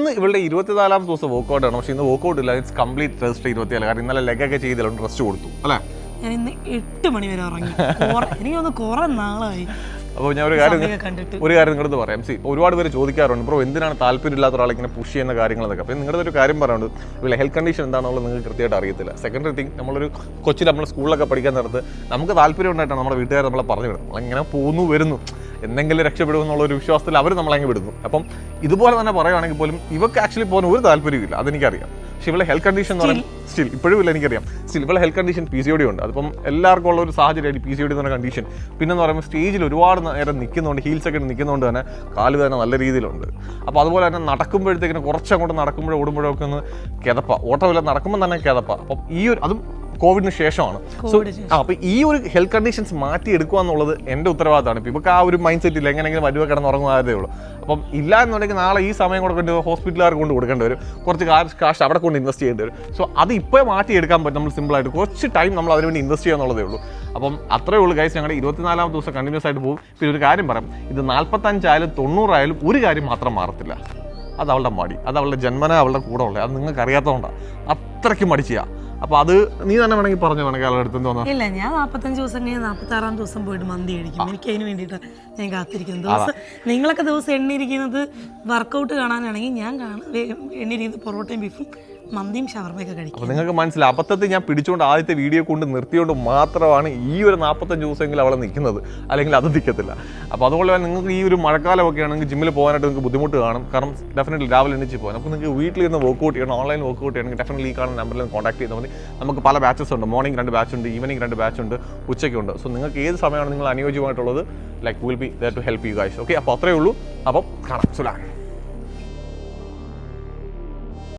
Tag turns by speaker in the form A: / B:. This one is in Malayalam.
A: ഇന്ന് ഇവളുടെ ഇരുപത്തിനാലാം ദിവസം വർക്ക്ഔട്ട് ആണ്. പക്ഷേ ഇന്ന് വർക്കൗട്ട് ഇല്ല. ഇറ്റ്സ് കംപ്ലീറ്റ് റെസ്റ്റ് ഇരുപത്തിനാല്. കാരണം ഇന്നലെ ലെഗൊക്കെ ചെയ്തില്ല റെസ്റ്റ് കൊടുത്തു. അല്ലേ?
B: ഞാൻ ഇന്ന് എട്ട് മണി വരെ ഉറങ്ങി. കുറെ- എനിക്ക് ഒന്ന് കുറെ നാളായി.
A: അപ്പോൾ ഞാൻ ഒരു കാര്യം ഒരു കാര്യം നിങ്ങളടുത്ത് പറയാം. സി ഒരുപാട് പേര് ചോദിക്കാറുണ്ട്. ബ്രോ എന്തിനാണ് താല്പര്യമില്ലാത്ത ഒരാളെ ഇങ്ങനെ പുഷ് ചെയ്യുന്ന കാര്യങ്ങളൊക്കെ? അപ്പോൾ നിങ്ങളുടെ ഒരു കാര്യം പറയുന്നത് ഇവിടെ ഹെൽത്ത് കണ്ടീഷൻ എന്താണെന്നുള്ളത് നിങ്ങൾക്ക് കൃത്യമായിട്ട് അറിയത്തില്ല. സെക്കൻഡറി തിങ് നമ്മളൊരു കൊച്ചിൽ നമ്മൾ സ്കൂളിലൊക്കെ പഠിക്കാൻ നേരത്ത് നമുക്ക് താല്പര്യം ഉണ്ടായിട്ടാണ് നമ്മുടെ വീട്ടുകാർ നമ്മളെ പറഞ്ഞു വിടുന്നത്. നമ്മളിങ്ങനെ പോന്നു വരുന്നു. എന്തെങ്കിലും രക്ഷപ്പെടും എന്നുള്ള ഒരു വിശ്വാസത്തിൽ അവർ നമ്മളങ്ങ് വിടുന്നു. അപ്പം ഇതുപോലെ തന്നെ പറയുകയാണെങ്കിൽ പോലും ഇവർക്ക് ആക്ച്വലി പോകാൻ ഒരു താല്പര്യമില്ല അതെനിക്കറിയാം. പക്ഷെ ഇവളെ ഹെൽത്ത് കണ്ടീഷൻ എന്ന് പറയുന്നത് സ്റ്റിൽ ഇപ്പോഴും ഇല്ല എനിക്കറിയാം. സ്റ്റിൽ ഇവളെ health condition P C O D ഉണ്ട്. അതിപ്പം എല്ലാവർക്കും ഉള്ള ഒരു സാഹചര്യമായിട്ട് പി സി ഒ ഡി എന്ന കണ്ടീഷൻ പിന്നെ എന്ന് പറയുമ്പോൾ സ്റ്റേജിൽ ഒരുപാട് നേരം നിൽക്കുന്നതുകൊണ്ട് ഹീൽസ് ഒക്കെ നിൽക്കുന്നതുകൊണ്ട് തന്നെ കാൽ തന്നെ നല്ല രീതിയിലുണ്ട്. അപ്പോൾ അതുപോലെ തന്നെ നടക്കുമ്പോഴത്തേക്കിന് കുറച്ചങ്ങോട്ട് നടക്കുമ്പോഴോ ഓടുമ്പോഴൊക്കെ ഒന്ന് കിതപ്പ. ഓട്ടമില്ല നടക്കുമ്പോൾ തന്നെ കിതപ്പ. അപ്പം ഈ ഒരു അതും കോവിഡിന് ശേഷമാണ്. സോ ആ അപ്പോൾ ഈ ഒരു ഹെൽത്ത് കണ്ടീഷൻസ് മാറ്റി എടുക്കുക എന്നുള്ളത് എന്റെ ഉത്തരവാദിത്തമാണ്. ഇപ്പോൾ ഇവർക്ക് ആ ഒരു മൈൻഡ് സെറ്റ് ഇല്ല. എങ്ങനെയെങ്കിലും വരുവ കിടന്ന് ഉറങ്ങുന്നതേ ഉള്ളൂ. അപ്പം ഇല്ല എന്നുണ്ടെങ്കിൽ നാളെ ഈ സമയം കൂടെ കൊണ്ട് ഹോസ്പിറ്റലുകാർക്ക് കൊണ്ട് കൊടുക്കേണ്ടി വരും. കുറച്ച് കാശ് കാശ് അവിടെ കൊണ്ട് ഇൻവെസ്റ്റ് ചെയ്യേണ്ടി വരും. സോ അത് ഇപ്പോൾ മാറ്റി എടുക്കാൻ പറ്റും. നമ്മൾ സിമ്പിളായിട്ട് കുറച്ച് ടൈം നമ്മൾ അതിന് വേണ്ടി ഇൻവെസ്റ്റ് ചെയ്യുക എന്നുള്ളതേ ഉള്ളൂ. അപ്പം അത്രേ ഉള്ളൂ ഗൈസ് ഞങ്ങളുടെ ഇരുപത്തിനാലാം ദിവസം കണ്ടിന്യൂസ് ആയിട്ട് പോകും. പിന്നെ ഒരു കാര്യം പറയാം. ഇത് നാൽപ്പത്തഞ്ചായാലും തൊണ്ണൂറായാലും ഒരു കാര്യം മാത്രം മാറത്തില്ല. അത് അവളുടെ മടി. അത് അവളുടെ ജന്മന അവളുടെ കൂടെ ഉള്ളത്. അത് നിങ്ങൾക്ക് അറിയാത്തതുകൊണ്ടാണ് അത്രയ്ക്ക് മടിച്ചിയാ അപ്പോൾ അത് നീ തന്നെ വേണമെങ്കിൽ പറഞ്ഞു വേണമെങ്കിൽ അവളുടെ അടുത്ത് തോന്നുന്നു
B: ഇല്ല ഞാൻ നാൽപ്പത്തഞ്ച് ദിവസം കഴിഞ്ഞ് നാൽപ്പത്തി ആറാം ദിവസം പോയിട്ട് മന്തി കഴിക്കും. എനിക്ക് അതിന് വേണ്ടിട്ട് ഞാൻ കാത്തിരിക്കുന്നു ദിവസം നിങ്ങളൊക്കെ ദിവസം എണ്ണിയിരിക്കുന്നത് വർക്കൗട്ട് കാണാനാണെങ്കിൽ ഞാൻ എണ്ണിയിരിക്കുന്നത് പൊറോട്ടയും ബീഫും മന്തിയും ഷവർമയൊക്കെ കഴിക്കും.
A: നിങ്ങൾക്ക് മനസ്സിലായി. അബദ്ധത്തിൽ ഞാൻ പിടിച്ചുകൊണ്ട് ആദ്യത്തെ വീഡിയോ കൊണ്ട് നിർത്തിയോണ്ട് മാത്രമാണ് ഈ ഒരു നാൽപ്പത്തഞ്ച് ദിവസമെങ്കിലും അവളെ നിൽക്കുന്നത്. അല്ലെങ്കിൽ അത് നിൽക്കത്തില്ല. അപ്പോൾ അതുപോലെ തന്നെ നിങ്ങൾക്ക് ഈ ഒരു മഴക്കാലമൊക്കെ ആണെങ്കിൽ ജിമ്മിൽ പോകാനായിട്ട് നിങ്ങൾക്ക് ബുദ്ധിമുട്ട് കാണും. കാരണം ഡെഫിനറ്റ്ലി രാവിലെ എണ്ണിച്ച് പോകാൻ. അപ്പോൾ നിങ്ങൾക്ക് വീട്ടിൽ ഇരുന്ന് വർക്കൗട്ട് ചെയ്യണം ഓൺലൈൻ വർക്ക്ഔട്ട് ചെയ്യണമെങ്കിൽ ഡെഫിനറ്റ്ലി ഈ കാണുന്ന നമ്പറിൽ കോൺടാക്ട് ചെയ്താൽ മതി. നമുക്ക് പല ബാച്ചസ് ഉണ്ട്. മോർണിംഗ് രണ്ട് ബാച്ച് ഉണ്ട് ഈവനിങ് രണ്ട് ബാച്ച് ഉണ്ട് ഉച്ചയ്ക്കുണ്ട് സോ നിങ്ങൾക്ക് ഏത് സമയമാണ് നിങ്ങൾ അനുയോജ്യമായിട്ടുള്ളത്? Like will be there to help you guys okay അപ്പോൾ അത്രയേ ഉള്ളൂ. അപ്പം കാണാം. സുലാൻ